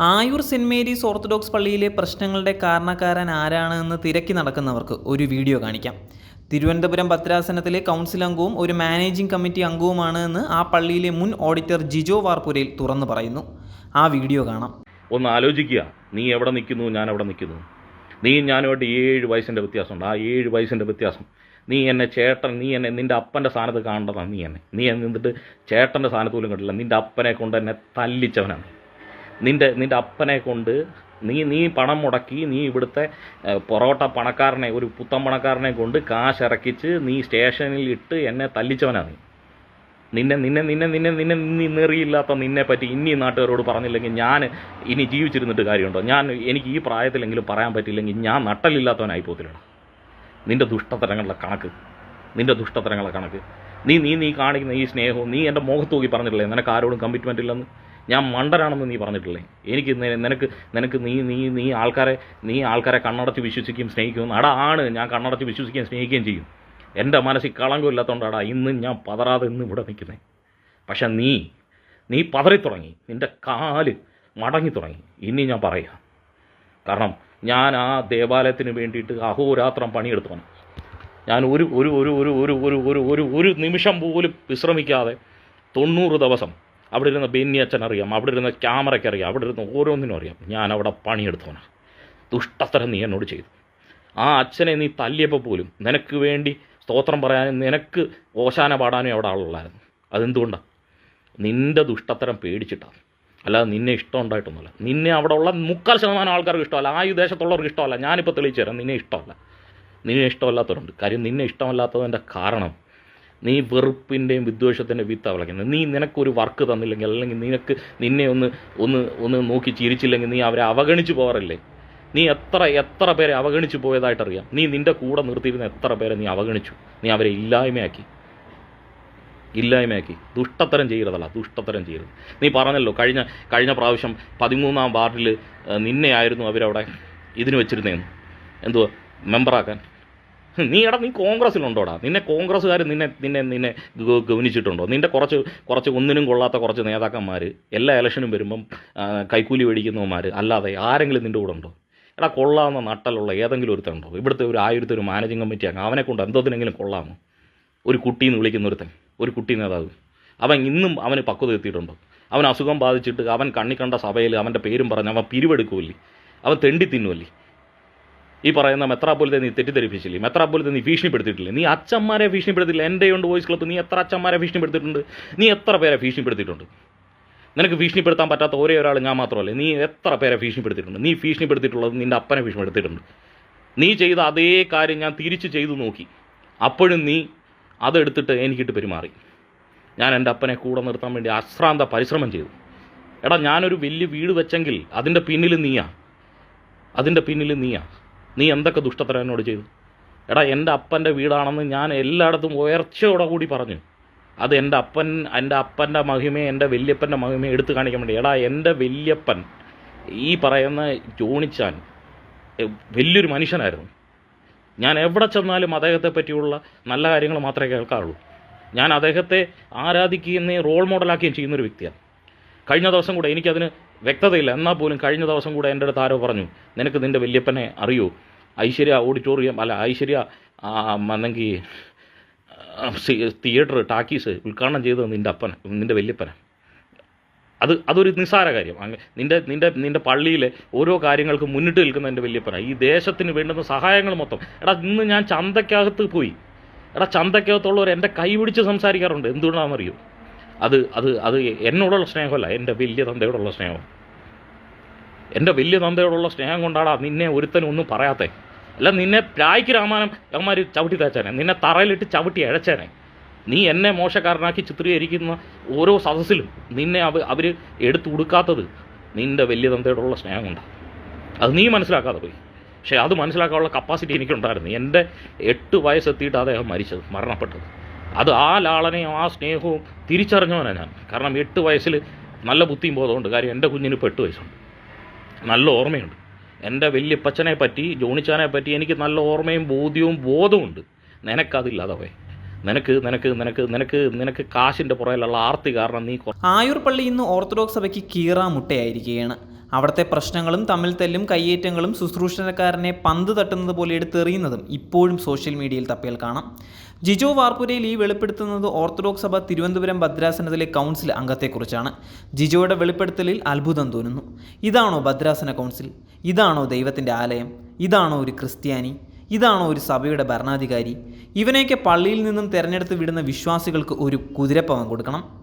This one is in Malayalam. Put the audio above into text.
ആയൂർ സെന്റ് മേരീസ് ഓർത്തഡോക്സ് പള്ളിയിലെ പ്രശ്നങ്ങളുടെ കാരണക്കാരൻ ആരാണ് എന്ന് തിരക്കി നടക്കുന്നവർക്ക് ഒരു വീഡിയോ കാണിക്കാം. തിരുവനന്തപുരം ഭദ്രാസനത്തിലെ കൗൺസിൽ അംഗവും ഒരു മാനേജിംഗ് കമ്മിറ്റി അംഗവുമാണ് എന്ന് ആ പള്ളിയിലെ മുൻ ഓഡിറ്റർ ജിജോ വാർപുരയിൽ തുറന്നു പറയുന്നു. ആ വീഡിയോ കാണാം. ഒന്ന് ആലോചിക്കുക. നീ എവിടെ നിൽക്കുന്നു? ഞാൻ അവിടെ നിൽക്കുന്നു? നീ ഞാനുമായിട്ട് ഏഴ് വയസ്സിന്റെ വ്യത്യാസമുണ്ട്. ആ ഏഴ് വയസ്സിന്റെ വ്യത്യാസം. നീ എന്നെ ചേട്ടൻ നീ എന്നെ നിന്റെ അപ്പന്റെ സ്ഥാനത്ത് കാണേണ്ടതാണ്. നീ എന്നെ നീ എന്നെ നിന്നിട്ട് ചേട്ടന്റെ സ്ഥാനത്ത് പോലും കണ്ടില്ല നിന്റെ അപ്പനെ കൊണ്ട് എന്നെ തല്ലിച്ചവനാണ്. നിന്റെ നിന്റെ അപ്പനെ കൊണ്ട് നീ നീ പണം മുടക്കി നീ ഇവിടുത്തെ പൊറോട്ട പണക്കാരനെ ഒരു പുത്തൻ പണക്കാരനെ കൊണ്ട് കാശ് ഇറക്കിച്ച് നീ സ്റ്റേഷനിൽ ഇട്ട് എന്നെ തല്ലിച്ചവനാണ് നീ. നിന്നെ നിന്നെ നിന്നെ നിന്നെ നിന്നെ നീ നെറിയില്ലാത്ത നിന്നെ പറ്റി ഇനി നാട്ടുകാരോട് പറഞ്ഞില്ലെങ്കിൽ ഞാൻ ഇനി ജീവിച്ചിരുന്നിട്ട് കാര്യമുണ്ടോ? ഞാൻ എനിക്ക് ഈ പ്രായത്തിലെങ്കിലും പറയാൻ പറ്റില്ലെങ്കിൽ ഞാൻ നട്ടലില്ലാത്തവനായി പോത്തില്ലടാ. നിന്റെ ദുഷ്ടതരങ്ങളുടെ കണക്ക്. നിന്റെ ദുഷ്ടതരങ്ങളുടെ കണക്ക്. നീ നീ നീ കാണിക്കുന്ന ഈ സ്നേഹവും നീ എന്റെ മുഖത്ത് നോക്കി പറഞ്ഞിട്ടില്ലേ? നിനക്ക് ആരോടും കമ്മിറ്റ്മെന്റ് ഇല്ലെന്ന്? ഞാൻ മണ്ടനാണെന്ന് നീ പറഞ്ഞിട്ടില്ലേ? എനിക്ക് നിനക്ക് നിനക്ക് നീ നീ നീ ആൾക്കാരെ നീ ആൾക്കാരെ കണ്ണടച്ച് വിശ്വസിക്കുകയും സ്നേഹിക്കുകയും അടാ ആണ്. ഞാൻ കണ്ണടച്ച് വിശ്വസിക്കുകയും സ്നേഹിക്കുകയും ചെയ്യും. എന്റെ മനസ്സിൽ കളങ്കമില്ലാത്തതുകൊണ്ടാടാ ഇന്ന് ഞാൻ പതറാതെ ഇന്ന് ഇവിടെ നിൽക്കുന്നത് പക്ഷേ നീ നീ പതറി തുടങ്ങി. നിന്റെ കാൽ മടങ്ങി തുടങ്ങി. ഇനി ഞാൻ പറയാം കാരണം ഞാൻ ആ ദേവാലയത്തിന് വേണ്ടിയിട്ട് അഹോരാത്രം പണിയെടുത്തവൻ ഞാൻ ഒരു ഒരു ഒരു ഒരു ഒരു ഒരു ഒരു ഒരു നിമിഷം പോലും വിശ്രമിക്കാതെ തൊണ്ണൂറ് ദിവസം അവിടെ ഇരുന്ന ബെന്നി അച്ഛൻ അറിയാം അവിടെ ഇരുന്ന ക്യാമറയ്ക്ക് അറിയാം അവിടെ ഇരുന്ന ഓരോന്നിനും അറിയാം. ഞാൻ അവിടെ പണിയെടുത്തവനാണ് ദുഷ്ടത്തരം നീ എന്നോട് ചെയ്തു. ആ അച്ഛനെ നീ തല്ലിയപ്പോൾ പോലും നിനക്ക് വേണ്ടി സ്തോത്രം പറയാനും നിനക്ക് ഓശാന പാടാനും അവിടെ ആളുള്ളായിരുന്നു അതെന്തുകൊണ്ടാണ് നിന്റെ ദുഷ്ടത്തരം പേടിച്ചിട്ടാണ് അല്ലാതെ നിന്നെ ഇഷ്ടം ഉണ്ടായിട്ടൊന്നുമല്ല. നിന്നെ അവിടെ ഉള്ള മുക്കാൽ ശതമാനം ആൾക്കാർക്ക് ഇഷ്ടമല്ല. ആ ദേശത്തുള്ളവർക്ക് ഇഷ്ടമല്ല. ഞാനിപ്പോൾ തെളിയിച്ചു തരാം. നിന്നെ ഇഷ്ടമല്ല. നിന്നെ ഇഷ്ടമല്ലാത്തവരുണ്ട്. കാര്യം നിന്നെ ഇഷ്ടമല്ലാത്തതിന്റെ കാരണം നീ വെറുപ്പിന്റെയും വിദ്വേഷത്തിന്റെ വിത്ത് വിളയ്ക്കുന്നത് നീ നിനക്കൊരു വർക്ക് തന്നില്ലെങ്കിൽ അല്ലെങ്കിൽ നിനക്ക് നിന്നെ ഒന്ന് ഒന്ന് ഒന്ന് നോക്കി ചിരിച്ചില്ലെങ്കിൽ നീ അവരെ അവഗണിച്ചു പോകാറില്ലേ നീ എത്ര എത്ര പേരെ അവഗണിച്ച് പോയതായിട്ടറിയാം. നീ നിന്റെ കൂടെ നിർത്തിയിരുന്ന എത്ര പേരെ നീ അവഗണിച്ചു. നീ അവരെ ഇല്ലായ്മയാക്കി. ഇല്ലായ്മയാക്കി. ദുഷ്ടത്തരം ചെയ്യരുതല്ല ദുഷ്ടത്തരം ചെയ്യരുത്. നീ പറഞ്ഞല്ലോ കഴിഞ്ഞ കഴിഞ്ഞ പ്രാവശ്യം പതിമൂന്നാം വാർഡിൽ നിന്നെയായിരുന്നു അവരവിടെ ഇതിന് വെച്ചിരുന്നേന്ന് എന്തുവാ? മെമ്പറാക്കാൻ. നീ എടാ നീ കോൺഗ്രസ്സിലുണ്ടോടാ? നിന്നെ കോൺഗ്രസ്സുകാർ നിന്നെ നിന്നെ നിന്നെ ഗവനിച്ചിട്ടുണ്ടോ നിന്റെ കുറച്ച് കുറച്ച് ഒന്നിനും കൊള്ളാത്ത കുറച്ച് നേതാക്കന്മാർ എല്ലാ ഇലക്ഷനും വരുമ്പം കൈക്കൂലി മേടിക്കുന്നവന്മാർ അല്ലാതെ ആരെങ്കിലും നിന്റെ കൂടെ ഉണ്ടോ? എടാ കൊള്ളാവുന്ന നട്ടലുള്ള ഏതെങ്കിലും ഒരുത്തനുണ്ടോ? ഇവിടുത്തെ ഒരു ആയിരത്തി ഒരു മാനേജിങ് കമ്മിറ്റി അങ്ങ് അവനെ കൊണ്ട് എന്തോത്തിനെങ്കിലും കൊള്ളാമോ? ഒരു കുട്ടി എന്ന് വിളിക്കുന്ന ഒരുത്തൻ ഒരു കുട്ടി നേതാവ്. അവൻ ഇന്നും അവന് പക്വത എത്തിയിട്ടുണ്ടോ? അവൻ അസുഖം ബാധിച്ചിട്ട് അവൻ കണ്ണി കണ്ട സഭയിൽ അവന്റെ പേരും പറഞ്ഞ് അവൻ പിരിവെടുക്കുമല്ലേ അവൻ തെണ്ടി തിന്നുമല്ലേ ഈ പറയുന്ന മെത്രാപോലത്തെ നീ തെറ്റിദ്ധരിപ്പിച്ചില്ലേ? മെത്രാപോലത്തെ നീ ഭീഷണിപ്പെടുത്തിയിട്ടില്ലേ? നീ അച്ഛന്മാരെ ഭീഷണിപ്പെടുത്തില്ല എന്റെ ഉണ്ട് വോയിസ് ക്ലബ്ബ് നീ എത്ര അച്ഛന്മാരെ ഭീഷണിപ്പെടുത്തിയിട്ടുണ്ട്? നീ എത്ര പേരെ ഭീഷണിപ്പെടുത്തിയിട്ടുണ്ട്? നിനക്ക് ഭീഷണിപ്പെടുത്താൻ പറ്റാത്ത ഒരേ ഒരാൾ ഞാൻ മാത്രമല്ലേ? നീ എത്ര പേരെ ഭീഷണിപ്പെടുത്തിയിട്ടുണ്ട്? നീ ഭീഷണിപ്പെടുത്തിയിട്ടുള്ളത് നിന്റെ അപ്പനെ ഭീഷണിപ്പെടുത്തിയിട്ടുണ്ട്. നീ ചെയ്ത അതേ കാര്യം ഞാൻ തിരിച്ച് ചെയ്തു നോക്കി. അപ്പോഴും നീ അതെടുത്തിട്ട് എനിക്കിട്ട് പെരുമാറി. ഞാൻ എന്റെ അപ്പനെ കൂടെ നിർത്താൻ വേണ്ടി അശ്രാന്ത പരിശ്രമം ചെയ്തു. എടാ ഞാനൊരു വലിയ വീട് വെച്ചെങ്കിൽ അതിന്റെ പിന്നിൽ നീയാ. അതിന്റെ പിന്നിൽ നീയാ. നീ എന്തൊക്കെ ദുഷ്ടത്തരം എന്നോട് ചെയ്തു? എടാ എന്റെ അപ്പന്റെ വീടാണെന്ന് ഞാൻ എല്ലായിടത്തും ഉയർച്ചയോടെ കൂടി പറഞ്ഞു. അത് എന്റെ അപ്പൻ എന്റെ അപ്പന്റെ മഹിമയെ എന്റെ വല്യപ്പന്റെ മഹിമയെ എടുത്തു കാണിക്കാൻ വേണ്ടി. എടാ എന്റെ വല്യപ്പൻ ഈ പറയുന്ന ജോണിച്ചാൻ വലിയൊരു മനുഷ്യനായിരുന്നു. ഞാൻ എവിടെ ചെന്നാലും അദ്ദേഹത്തെ പറ്റിയുള്ള നല്ല കാര്യങ്ങൾ മാത്രമേ കേൾക്കാറുള്ളൂ. ഞാൻ അദ്ദേഹത്തെ ആരാധിക്കുകയും റോൾ മോഡലാക്കുകയും ചെയ്യുന്നൊരു വ്യക്തിയാണ്. കഴിഞ്ഞ ദിവസം കൂടെ എനിക്കതിന് വ്യക്തതയില്ല. എന്നാൽ പോലും കഴിഞ്ഞ ദിവസം കൂടെ എന്റെ അടുത്ത് ആരോ പറഞ്ഞു നിനക്ക് നിന്റെ വല്യപ്പനെ അറിയോ? ഐശ്വര്യ ഓഡിറ്റോറിയം അല്ല ഐശ്വര്യ അല്ലെങ്കിൽ തിയേറ്റർ ടാക്കീസ് ഉദ്ഘാടനം ചെയ്തത് നിന്റെ അപ്പൻ നിന്റെ വല്യപ്പനെ. അത് അതൊരു നിസ്സാര കാര്യം. നിന്റെ നിന്റെ നിന്റെ പള്ളിയിലെ ഓരോ കാര്യങ്ങൾക്കും മുന്നിട്ട് നിൽക്കുന്ന എന്റെ വല്യപ്പന. ഈ ദേശത്തിന് വേണ്ടുന്ന സഹായങ്ങൾ മൊത്തം. എടാ ഇന്ന് ഞാൻ ചന്തക്കകത്ത് പോയി. എടാ ചന്തക്കകത്തുള്ളവർ എന്റെ കൈ പിടിച്ച് സംസാരിക്കാറുണ്ട്. എന്തുകൊണ്ടാണെന്നറിയോ? അത് അത് അത് എന്നോടുള്ള സ്നേഹമല്ല എന്റെ വലിയ തന്തയോടുള്ള സ്നേഹം. എന്റെ വലിയ തന്തയോടുള്ള സ്നേഹം കൊണ്ടാടാ നിന്നെ ഒരുത്തനും ഒന്നും പറയാത്തേ. അല്ല നിന്നെ രായ്ക്ക് രാമാനം അവന്മാർ ചവിട്ടി തേച്ചേനെ നിന്നെ തറയിലിട്ട് ചവിട്ടി അഴച്ചേനെ. നീ എന്നെ മോശക്കാരനാക്കി ചിത്രീകരിക്കുന്ന ഓരോ സദസ്സിലും നിന്നെ അവ അവർ എടുത്തു കൊടുക്കാത്തത് നിന്റെ വലിയ തന്തയോടുള്ള സ്നേഹം കൊണ്ടാണ് അത് നീ മനസ്സിലാക്കാതെ പോയി. പക്ഷേ അത് മനസ്സിലാക്കാനുള്ള കപ്പാസിറ്റി എനിക്കുണ്ടായിരുന്നു. എന്റെ എട്ട് വയസ്സെത്തിയിട്ട് അദ്ദേഹം മരിച്ചത് മരണപ്പെട്ടത്. അത് ആ ലാളനയും ആ സ്നേഹവും തിരിച്ചറിഞ്ഞവനാണ് ഞാൻ. കാരണം എട്ട് വയസ്സിൽ നല്ല ബുദ്ധിയും ബോധമുണ്ട് കാര്യം എന്റെ കുഞ്ഞിന് ഇപ്പോൾ എട്ട് വയസ്സുണ്ട്. നല്ല ഓർമ്മയുണ്ട്. എന്റെ വല്യപ്പച്ചനെ പറ്റി ജോണിച്ചാനെ പറ്റി എനിക്ക് നല്ല ഓർമ്മയും ബോധ്യവും ബോധമുണ്ട് നിനക്കതില്ലാതെ പോയി നിനക്ക് നിനക്ക് നിനക്ക് നിനക്ക് നിനക്ക് കാശിന്റെ പുറകിലുള്ള ആർത്തി കാരണം നീ ആയുർപള്ളി ഇന്ന് ഓർത്തഡോക്സ് സഭയ്ക്ക് കീറാമുട്ടയായിരിക്കുകയാണ്. അവിടുത്തെ പ്രശ്നങ്ങളും തമ്മിൽ തെല്ലും കയ്യേറ്റങ്ങളും ശുശ്രൂഷണക്കാരനെ പന്ത് തട്ടുന്നത് പോലെ എടുത്തെറിയുന്നതും ഇപ്പോഴും സോഷ്യൽ മീഡിയയിൽ തപ്പിയാൽ കാണാം. ജിജോ വാർപ്പുരയിൽ ഈ വെളിപ്പെടുത്തുന്നത് ഓർത്തഡോക്സ് സഭ തിരുവനന്തപുരം ഭദ്രാസനത്തിലെ കൗൺസിൽ അംഗത്തെക്കുറിച്ചാണ്. ജിജോയുടെ വെളിപ്പെടുത്തലിൽ അത്ഭുതം തോന്നുന്നു. ഇതാണോ ഭദ്രാസന കൗൺസിൽ? ഇതാണോ ദൈവത്തിന്റെ ആലയം? ഇതാണോ ഒരു ക്രിസ്ത്യാനി? ഇതാണോ ഒരു സഭയുടെ ഭരണാധികാരി? ഇവനെയൊക്കെ പള്ളിയിൽ നിന്നും തിരഞ്ഞെടുത്ത് വിടുന്ന വിശ്വാസികൾക്ക് ഒരു കുതിരപ്പവൻ കൊടുക്കണം.